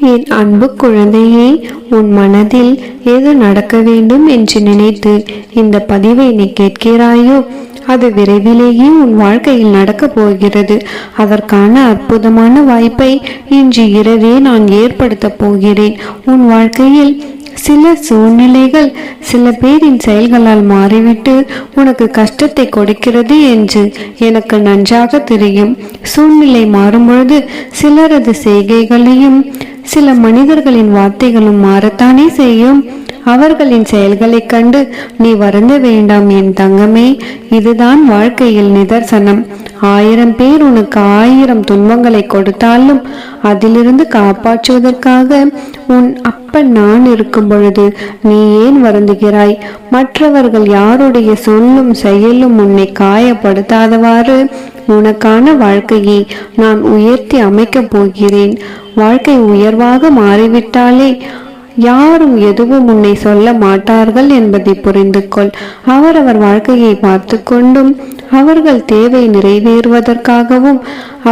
என் அன்பு குழந்தையே உன் மனதில் எது நடக்க வேண்டும் என்று நினைத்து இந்த பதிவை நீ கேட்கிறாயோ அது விரைவிலேயே உன் வாழ்க்கையில் நடக்கப் போகிறது. அதற்கான அற்புதமான வாய்ப்பை இன்று இரவே நான் ஏற்படுத்தப் போகிறேன். உன் வாழ்க்கையில் சில சூழ்நிலைகள் சில பேரின் செயல்களால் மாறிவிட்டு உனக்கு கஷ்டத்தை கொடுக்கிறது என்று எனக்கு நன்றாக தெரியும். சூழ்நிலை மாறும்பொழுது சிலரது செய்கைகளையும் சில மனிதர்களின் வார்த்தைகளும் மாறத்தானே செய்யும். அவர்களின் செயல்களைக் கண்டு நீ வருந்த வேண்டாம் என் தங்கமே இதுதான் வாழ்க்கையில் நிதர்சனம். ஆயிரம் பேர் உனக்கு ஆயிரம் துன்பங்களை கொடுத்தாலும் அதிலிருந்து காப்பாற்றுவதற்காக உன் அப்பன் நான் இருக்கும் பொழுது நீ ஏன் வருந்துகிறாய்? மற்றவர்கள் யாருடைய சொல்லும் செயலும் உன்னை காயப்படுத்தாதவாறு உனக்கான வாழ்க்கையை நான் உயர்த்தி அமைக்கப் போகிறேன். வாழ்க்கை உயர்வாக மாறிவிட்டாலே யாரும் எதுவும் உன்னை சொல்ல மாட்டார்கள் என்பதை புரிந்து கொள். அவரவர் வாழ்க்கையை பார்த்து கொண்டும் அவர்கள் தேவை நிறைவேறுவதற்காகவும்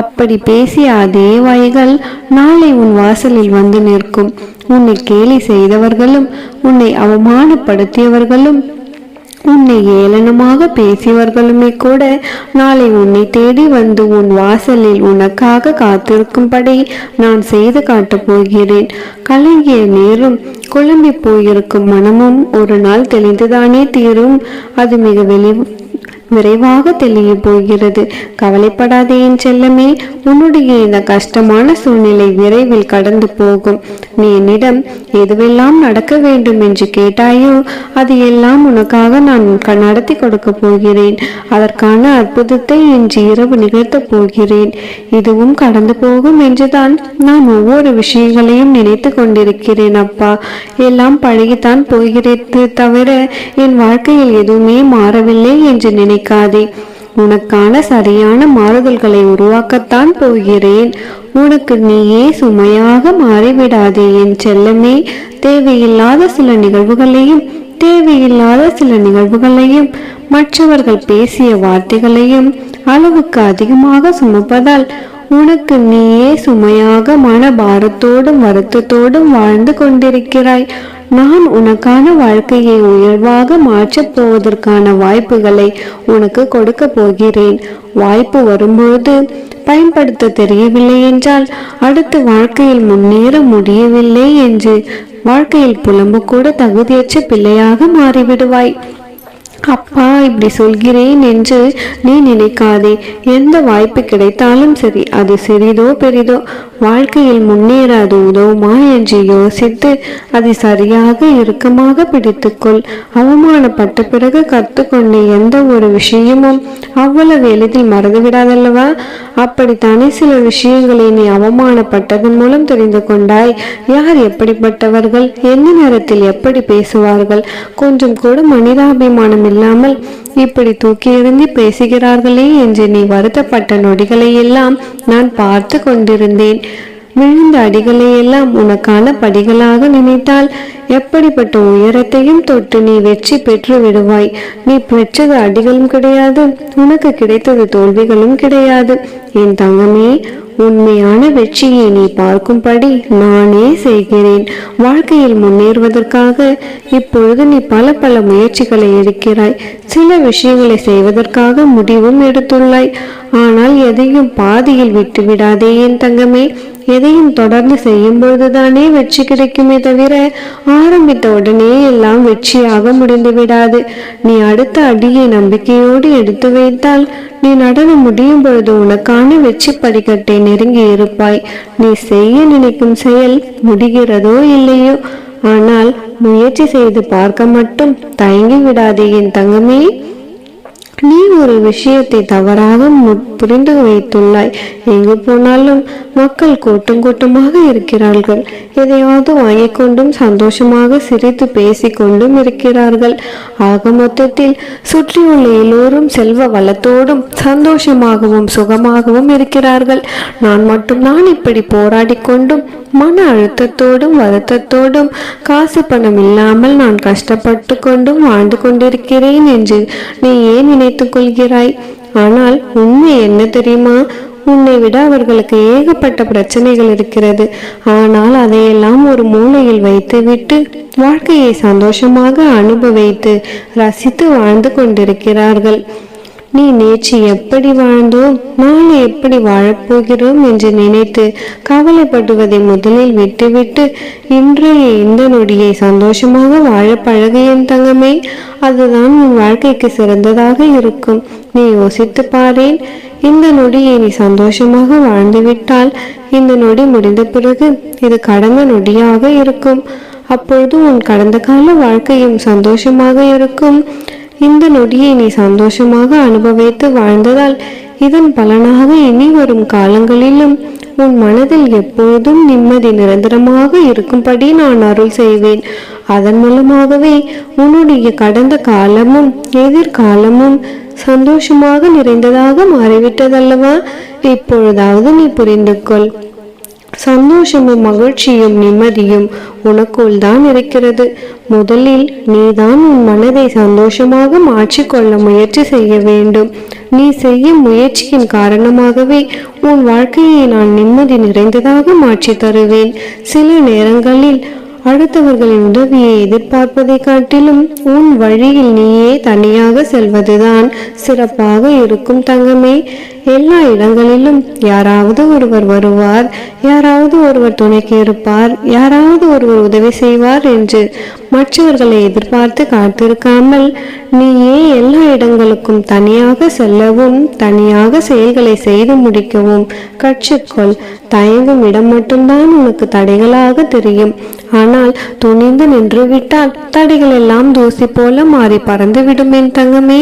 அப்படி பேசிய அதே வாய்கள் நாளை உன் வாசலில் வந்து நிற்கும். உன்னை கேலி செய்தவர்களும் உன்னை அவமானப்படுத்தியவர்களும் உன்னை ஏளனமாக பேசியவர்களுமே கூட நாளை உன்னை தேடி வந்து உன் வாசலில் உனக்காக காத்திருக்கும்படி நான் செய்து காட்டப் போகிறேன். கலங்கிய நீரும் குழம்பி போயிருக்கும் மனமும் ஒரு நாள் தெளிந்துதானே தீரும். அது மிக வெளி விரைவாக தெளிய போகிறது. கவலைப்படாதே என் செல்லமே உன்னுடைய இந்த கஷ்டமான சூழ்நிலை விரைவில் கடந்து போகும். நீ என்னிடம் எதுவெல்லாம் நடக்க வேண்டும் என்று கேட்டாயோ அது எல்லாம் உனக்காக நான் நடத்தி கொடுக்க போகிறேன். அதற்கான அற்புதத்தை இன்று இரவு நிகழ்த்தப் போகிறேன். இதுவும் கடந்து போகும் என்றுதான் நான் ஒவ்வொரு விஷயங்களையும் நினைத்து கொண்டிருக்கிறேன் அப்பா. எல்லாம் பழகித்தான் போகிறது தவிர என் வாழ்க்கையில் எதுவுமே மாறவில்லை என்று நினைக்காதே. உனக்கான சரியான மாறுதல்களை உருவாக்கத்தான் போகிறேன். உனக்கு நீயே சுமையாக மாறிவிடாதே என் செல்லமே. தேவையில்லாத சில நிகழ்வுகளையும் தேவையில்லாத சில நிகழ்வுகளையும் மற்றவர்கள் பேசிய வார்த்தைகளையும் அளவுக்கு அதிகமாக சுமப்பதால் உனக்கு நீயே சுமையாக மன பாரத்தோடும் வருத்தத்தோடும் வாழ்ந்து கொண்டிருக்கிறாய். நான் உனக்கான வாழ்க்கையை உயர்வாக மாற்றப் போவதற்கான வாய்ப்புகளை உனக்கு கொடுக்க போகிறேன். வாய்ப்பு வரும்போது பயன்படுத்த தெரியவில்லை என்றால் அடுத்து வாழ்க்கையில் முன்னேற முடியவில்லை என்று வாழ்க்கையில் புலம்பு கூட தகுதியற்ற பிள்ளையாக மாறிவிடுவாய். அப்பா இப்படி சொல்கிறேன் என்று நீ நினைக்காதே. எந்த வாய்ப்பு கிடைத்தாலும் சரி அது சிறிதோ பெரிதோ. வாழ்க்கையில் முன்னேற அது உதவுமா என்று யோசித்து அதை சரியாக இறுக்கமாக பிடித்துக்கொள். அவமானப்பட்ட பிறகு கற்றுக்கொண்ட எந்த ஒரு விஷயமும் அவ்வளவு எளிதில் மறந்துவிடாதல்லவா? அப்படித்தானே சில விஷயங்களை நீ அவமானப்பட்டதன் மூலம் தெரிந்து கொண்டாய். யார் எப்படிப்பட்டவர்கள்? எந்த நேரத்தில் எப்படி பேசுவார்கள்? கொஞ்சம் கூட மனிதாபிமானம் இல்லாமல் இப்படி தூக்கி எறிந்து பேசுகிறார்களே என்று நீ வருத்தப்பட்ட நொடிகளை எல்லாம் நான் பார்த்து கொண்டிருந்தேன். விழுந்த அடிகளையெல்லாம் உனக்கான படிகளாக நினைத்தால் எப்படிப்பட்ட உயரத்தையும் தொட்டு நீ வெற்றி பெற்று விடுவாய். நீ பெற்றது அடிகளும் கிடையாது உனக்கு கிடைத்தது தோல்விகளும் கிடையாது. என் தங்கமே உண்மையான வெற்றியை நீ பார்க்கும்படி நானே செய்கிறேன். வாழ்க்கையில் முன்னேறுவதற்காக இப்பொழுது நீ பல பல முயற்சிகளை எடுக்கிறாய். சில விஷயங்களை செய்வதற்காக முடிவும் எடுத்துள்ளாய். ஆனால் எதையும் பாதியில் விட்டு விடாதே என் தங்கமே எதையும் தொடர்ந்து செய்யும் பொழுதுதானே வெற்றி கிடைக்குமே தவிர ஆரம்பித்த உடனே எல்லாம் வெற்றியாக முடிந்து விடாது நீ அடுத்த அடியை நம்பிக்கையோடு எடுத்து வைத்தால் நீ நடன முடியும் பொழுது உனக்கான வெற்றி படிக்கட்டை நெருங்கி இருப்பாய். நீ செய்ய நினைக்கும் செயல் முடிகிறதோ இல்லையோ? ஆனால் முயற்சி செய்து பார்க்க மட்டும் தயங்கி விடாதே என் தங்கமே. நீ ஒரு விஷயத்தை தவறாக மு- புரிந்து வைத்துள்ளாய். எங்கு போனாலும் மக்கள் கூட்டம் கூட்டமாக இருக்கிறார்கள். எதையாவது வாங்கிக் கொண்டும் சந்தோஷமாக சிரித்து பேசிக்கொண்டும் இருக்கிறார்கள். ஆக மொத்தத்தில் சுற்றியுள்ள எல்லோரும் செல்வ வளத்தோடும் சந்தோஷமாகவும் சுகமாகவும் இருக்கிறார்கள். நான் மட்டும்தான் இப்படி போராடி கொண்டும் மன அழுத்தத்தோடும் வருத்தத்தோடும் காசு பணம் இல்லாமல் நான் கஷ்டப்பட்டு கொண்டும் வாழ்ந்து கொண்டிருக்கிறேன் என்று நீ ஏன் நினைத்துக் கொள்கிறாய்? ஆனால் உண்மை என்ன தெரியுமா? உன்னை விட அவர்களுக்கு ஏகப்பட்ட பிரச்சனைகள் இருக்கிறது. ஆனால் அதையெல்லாம் ஒரு மூலையில் வைத்துவிட்டு வாழ்க்கையை சந்தோஷமாக அனுபவித்து ரசித்து வாழ்ந்து கொண்டிருக்கிறார்கள். நீ நேற்று எப்படி வாழ்ந்தோம் நாளை எப்படி வாழப்போகிறோம் என்று நினைத்து கவலைப்படுவதை முதலில் விட்டுவிட்டு இன்றைய இந்த நொடியை சந்தோஷமாக வாழ பழகியன் தங்கமே அதுதான் உன் வாழ்க்கைக்கு சிறந்ததாக இருக்கும். நீ யோசித்து பாரேன் இந்த நொடியை நீ சந்தோஷமாக வாழ்ந்துவிட்டால் இந்த நொடி முடிந்த பிறகு இது கடந்த நொடியாக இருக்கும். அப்பொழுது உன் கடந்த கால வாழ்க்கையும் சந்தோஷமாக இருக்கும். இந்த நொடியை நீ சந்தோஷமாக அனுபவித்து வாழ்ந்ததால் இதன் பலனாக இனி வரும் காலங்களிலும் உன் மனதில் எப்பொழுதும் நிம்மதி நிரந்தரமாக இருக்கும்படி நான் அருள் செய்வேன். அதன் மூலமாகவே உன்னுடைய கடந்த காலமும் எதிர்காலமும் சந்தோஷமாக நிறைந்ததாக மாறிவிட்டதல்லவா? இப்பொழுதாவது நீ புரிந்து கொள் சந்தோஷமும் மகிழ்ச்சியும் நிம்மதியும் உனக்குள் தான் இருக்கிறது. முதலில் நீதான் உன் மனதை சந்தோஷமாக மாற்றிக்கொள்ள முயற்சி செய்ய வேண்டும். நீ செய்யும் முயற்சியின் காரணமாகவே உன் வாழ்க்கையை நான் நிம்மதி நிறைந்ததாக மாற்றி தருவேன். சில நேரங்களில் அடுத்தவர்களின் உதவியை எதிர்பார்ப்பதை காட்டிலும் உன் வழியில் நீயே தனியாக செல்வதுதான் சிறப்பாக இருக்கும் தங்கமே. எல்லா இடங்களிலும் யாராவது ஒருவர் வருவார் யாராவது ஒருவர் துணைக்கு இருப்பார் யாராவது ஒருவர் உதவி செய்வார் என்று மற்றவர்களை எதிர்பார்த்து காத்திருக்காமல் நீயே எல்லா இடங்களுக்கும் தனியாக செல்லவும் தனியாக செயல்களை செய்து முடிக்கவும் கற்றுக்கொள். தயங்கும் இடம் மட்டும்தான் உனக்கு தடைகளாக தெரியும். ஆனால் துணிந்து நின்று விட்டால் தடைகள் எல்லாம் தூசி போல மாறி பறந்துவிடும் என் தங்கமே.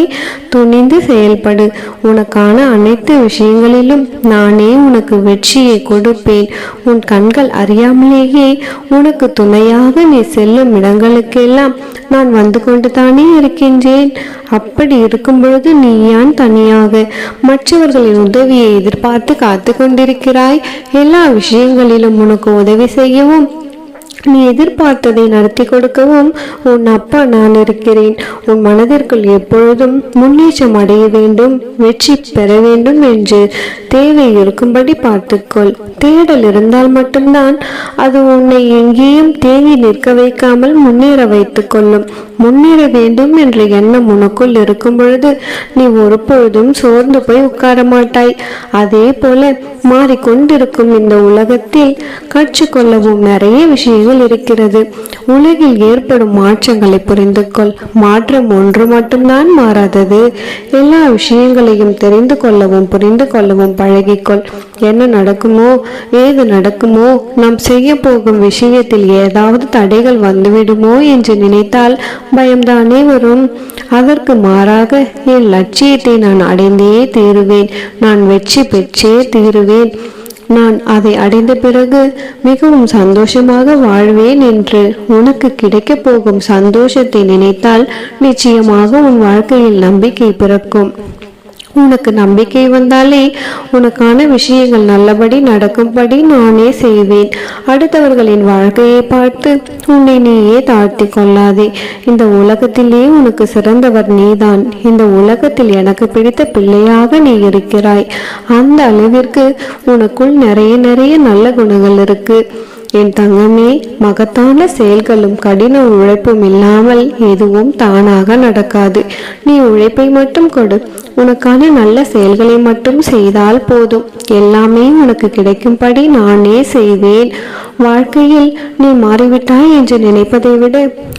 துணிந்து செயல்படு. உனக்கான அனைத்து விஷயங்களிலும் நானே உனக்கு வெற்றியை கொடுப்பேன். உன் கண்கள் அறியாமலேயே உனக்கு துணையாக நீ செல்லும் இடங்களுக்கெல்லாம் நான் வந்து கொண்டு தானே இருக்கின்றேன். அப்படி இருக்கும் பொழுது நீ ஏன் தனியாக மற்றவர்களின் உதவியை எதிர்பார்த்து காத்து கொண்டிருக்கிறாய் எல்லா விஷயங்களிலும் உனக்கு உதவி செய்யவும் நீ எதிர்பார்த்ததை நடத்தி கொடுக்கவும் உன் அப்பா நான் இருக்கிறேன். உன் மனதிற்குள் எப்பொழுதும் முன்னேற்றம் அடைய வேண்டும் வெற்றி பெற வேண்டும் என்று தேவை இருக்கும்படி பார்த்துக்கொள். தேடல் இருந்தால் மட்டும்தான் அது உன்னை எங்கேயும் தேங்கி நிற்க வைக்காமல் முன்னேற வைத்துக் கொள்ளும். முன்னேற வேண்டும் என்ற எண்ணம் உனக்குள் இருக்கும் பொழுது நீ ஒருபொழுதும் சோர்ந்து போய் உட்கார மாட்டாய். அதே போல மாறிக்கொண்டிருக்கும் இந்த உலகத்தில் கற்றுக்கொள்ளவும் நிறைய விஷயங்கள் இருக்கிறது. உலகில் ஏற்படும் மாற்றங்களை புரிந்து கொள் மாற்றம் ஒன்று மட்டும்தான் மாறாதது. எல்லா விஷயங்களையும் தெரிந்து கொள்ளவும் புரிந்து கொள்ளவும் பழகிக்கொள். என்ன நடக்குமோ ஏது நடக்குமோ நாம் செய்ய போகும் விஷயத்தில் ஏதாவது தடைகள் வந்துவிடுமோ என்று நினைத்தால் பயம்தானே வரும். அதற்கு மாறாக என் லட்சியத்தை நான் அடைந்தே தீருவேன். நான் வெற்றி பெற்றே தீருவேன். நான் அதை அடைந்த பிறகு மிகவும் சந்தோஷமாக வாழ்வேன் என்று உனக்கு கிடைக்கப் போகும் சந்தோஷத்தை நினைத்தால் நிச்சயமாக உன் வாழ்க்கையில் நம்பிக்கை பிறக்கும். உனக்கு நம்பிக்கை வந்தாலே உனக்கான விஷயங்கள் நல்லபடி நடக்கும்படி நானே செய்வேன். அடுத்தவர்களின் வாழ்க்கையை பார்த்து உன்னை நீயே தாழ்த்தி கொள்ளாதே. இந்த உலகத்திலே உனக்கு சிறந்தவர் நீதான். இந்த உலகத்தில் எனக்கு பிடித்த பிள்ளையாக நீ இருக்கிறாய். அந்த அளவிற்கு உனக்குள் நிறைய நிறைய நல்ல குணங்கள் இருக்கு. என் தங்கமே மகத்தான செயல்களும் கடின உழைப்பும் இல்லாமல் எதுவும் தானாக நடக்காது. நீ உழைப்பை மட்டும் கொடு. உனக்கான நல்ல செயல்களை மட்டும் செய்தால் போதும். எல்லாமே உனக்கு கிடைக்கும்படி நானே செய்வேன். வாழ்க்கையில் நீ மாறிவிட்டாய் என்று நினைப்பதை விட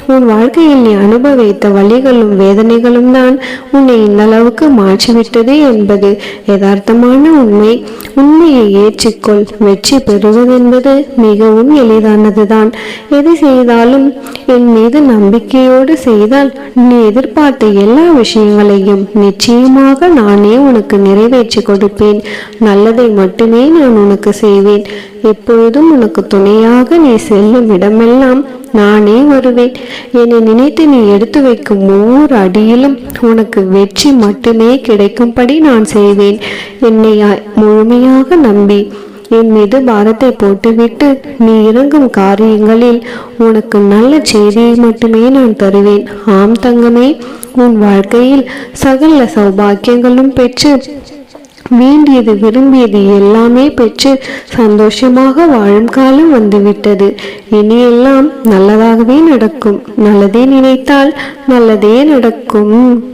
உன் வாழ்க்கையில் நீ அனுபவித்த வழிகளும் வேதனைகளும் தான் உன்னை இந்த அளவுக்கு மாற்றிவிட்டது என்பது யதார்த்தமான உண்மை. உண்மையை ஏற்றுக்கொள். வெற்றி பெறுவதென்பது மிகவும் எளிதானதுதான் எது செய்தாலும் என் மீது நம்பிக்கையோடு செய்தால் நீ எதிர்பார்த்த எல்லா விஷயங்களையும் நிச்சயமாக நானே உனக்கு நிறைவேற்றி கொடுப்பேன். நல்லதை மட்டுமே நான் உனக்கு செய்வேன். எப்பொழுதும் உனக்கு துணையாக நீ செல்லும் இடமெல்லாம் நானே வருவேன். என்னை நினைத்து நீ எடுத்து வைக்கும் ஒவ்வொரு அடியிலும் உனக்கு வெற்றி மட்டுமே கிடைக்கும்படி நான் செய்வேன். என்னை முழுமையாக நம்பி என் மீது பாரத்தை போட்டுவிட்டு நீ இறங்கும் காரியங்களில் உனக்கு நல்ல செய்தியை மட்டுமே நான் தருவேன். ஆம் தங்கமே உன் வாழ்க்கையில் சகல சௌபாக்கியங்களும் பெற்று வேண்டியது விரும்பியது எல்லாமே பெற்று சந்தோஷமாக வாழும் காலம் வந்துவிட்டது. இனி எல்லாம் நல்லதாகவே நடக்கும். நல்லதே நினைத்தால் நல்லதே நடக்கும்.